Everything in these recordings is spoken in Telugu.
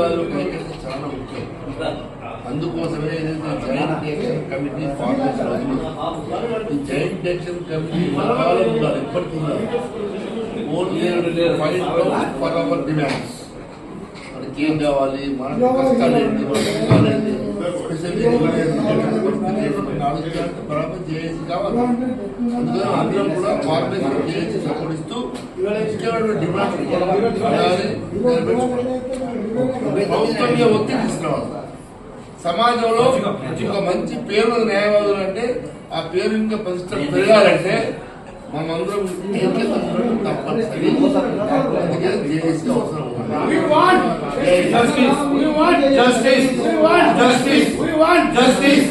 వాళ్ళు చాలా ముఖ్యం. అందుకోసమే ఏదైతే జాయింట్ యాక్షన్ కమిటీ ఫామ్ చేసిన ఈ జాయింట్ యాక్షన్ కమిటీ కాలం ఉన్నారు ఎప్పటికీ ఉండాలి. Only fight for our demands మనకి ఏం కావాలి? మన కష్టాలు ఏంటి? మన సుఖాలు ఏంటి? బరాబర్ చేసి కావాలి. అందుకని అందరం కూడా చేసి సపోర్ట్ ఇస్తూ ముఖ్యమైన డిమాండ్స్ ప్రభుత్వం మీద ఒత్తిడి తీసుకురావాలి సమాజంలో ఒక మంచి పేరు న్యాయవాదులు అంటే ఆ పేరు ఇంకా ప్రతిష్ట పెరగాలంటే మనందరం ఏకీకరించడం తప్పనిసరి అందుకే జేఏసీ అవసరం We want justice. We want justice. We want justice. We want justice.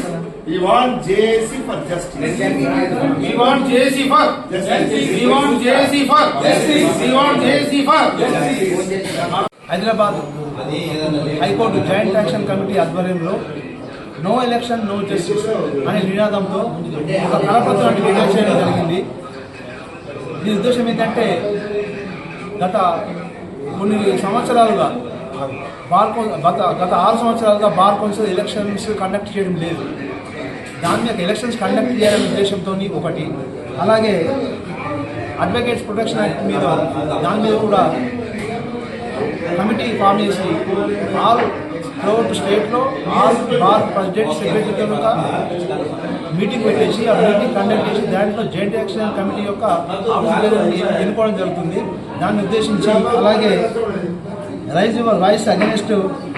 We want JAC for justice. We want JC for Justice. We want JC for justice. Hyderabad high court joint action committee ఆధ్వర్యంలో నో ఎలక్షన్ నో జస్టిస్ అనే నినాదంతో ఒక కరపత్రాన్ని విడుదల చేయడం జరిగింది. దీని ఉద్దేశం ఏంటంటే గత కొన్ని సంవత్సరాలుగా బార్ గత గత ఆరు సంవత్సరాలుగా బార్ కౌన్సిల్ ఎలక్షన్స్ కండక్ట్ చేయడం లేదు. దాని మీద ఎలక్షన్స్ కండక్ట్ చేయాలనే ఉద్దేశంతో ఒకటి. అలాగే అడ్వకేట్స్ ప్రొటెక్షన్ యాక్ట్ మీద దాని మీద కూడా కమిటీ ఫామ్ చేసి ఆల్ త్రూఅవుట్ స్టేట్లో ఆల్ బార్ ప్రెసిడెంట్ సెక్రటరీ కనుక మీటింగ్ పెట్టేసి ఆ మీటింగ్ కండక్ట్ చేసి దాంట్లో జాయింట్ యాక్షన్ కమిటీ యొక్క ఎన్నుకోవడం జరుగుతుంది. దాన్ని ఉద్దేశించి అలాగే raise your voice against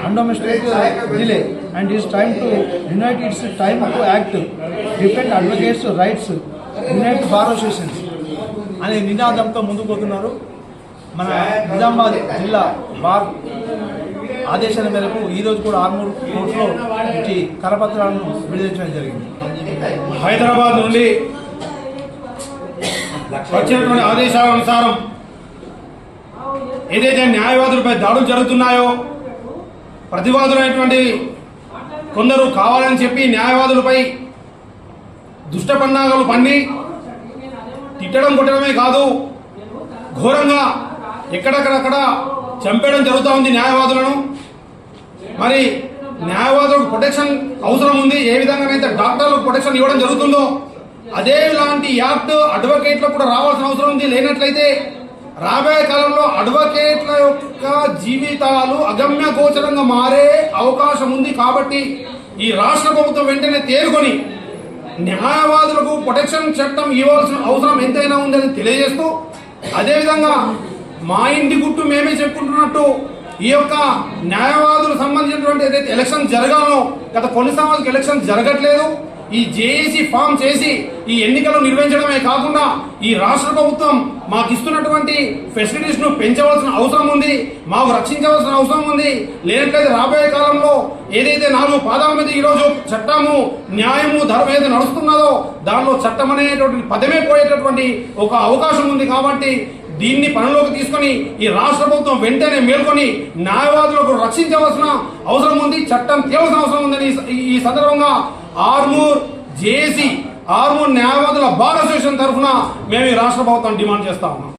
undomestic delay and is time to unite it's time to act defend advocates rights unite bar associations అనే నినాదంతో ముందుకు పోతున్నారు. మన నిజామాబాద్ జిల్లా బార్ ఆదేశాల మేరకు ఈ రోజు కూడా ఆర్మూర్ కోర్టులో ఇట్టి కరపత్రాలను విడుదల జరిగింది. హైదరాబాద్ నుండి వచ్చినటువంటి ఆదేశాల అనుసారం ఏదైతే న్యాయవాదులపై దాడులు జరుగుతున్నాయో ప్రతివాదులైనటువంటి కొందరు కావాలని చెప్పి న్యాయవాదులపై దుష్ట పండి తిట్టడం కొట్టడమే కాదు ఘోరంగా ఎక్కడెక్కడక్కడ చంపేయడం జరుగుతూ ఉంది న్యాయవాదులను. మరి న్యాయవాదులకు ప్రొటెక్షన్ అవసరం ఉంది ఏ విధంగానైతే డాక్టర్లకు ప్రొటెక్షన్ ఇవ్వడం జరుగుతుందో అదే ఇలాంటి యాక్ట్ అడ్వకేట్లకు కూడా రావాల్సిన అవసరం ఉంది. లేనట్లయితే రాబోయే కాలంలో అడ్వకేట్ల యొక్క జీవితాలు అగమ్య గోచరంగా మారే అవకాశం ఉంది కాబట్టి ఈ రాష్ట్ర ప్రభుత్వం వెంటనే తేరుకొని న్యాయవాదులకు ప్రొటెక్షన్ చట్టం ఇవ్వాల్సిన అవసరం ఎంతైనా ఉందని తెలియజేస్తూ అదేవిధంగా మా ఇంటి గుట్టు మేమే చెప్పుకుంటున్నట్టు ఈ యొక్క న్యాయవాదులకు సంబంధించినటువంటి ఏదైతే ఎలక్షన్ జరగాలో గత కొన్ని సంవత్సరాలకు ఎలక్షన్ జరగట్లేదు. ఈ జేఏసీ ఫామ్ చేసి ఈ ఎన్నికలు నిర్వహించడమే కాకుండా ఈ రాష్ట్ర ప్రభుత్వం మాకు ఇస్తున్నటువంటి ఫెసిలిటీస్ను పెంచవలసిన అవసరం ఉంది మాకు రక్షించవలసిన అవసరం ఉంది. లేనట్లయితే రాబోయే కాలంలో ఏదైతే నాలుగు పాదాల మీద ఈరోజు చట్టము న్యాయము ధర్మం ఏదైతే నడుస్తున్నదో దానిలో చట్టం అనేటువంటి పదమే పోయేటటువంటి ఒక అవకాశం ఉంది కాబట్టి దీన్ని పనిలోకి తీసుకొని ఈ రాష్ట్ర ప్రభుత్వం వెంటనే మేల్కొని న్యాయవాదులకు రక్షించవలసిన అవసరం ఉంది చట్టం తేవలసిన అవసరం ఉందని ఈ- ఈ సందర్భంగా ఆర్మూర్ జేసీ ఆర్మూర్ న్యాయవాదుల బార్ అసోసియేషన్ తరఫున మేము ఈ రాష్ట్ర ప్రభుత్వం డిమాండ్ చేస్తా ఉన్నాం.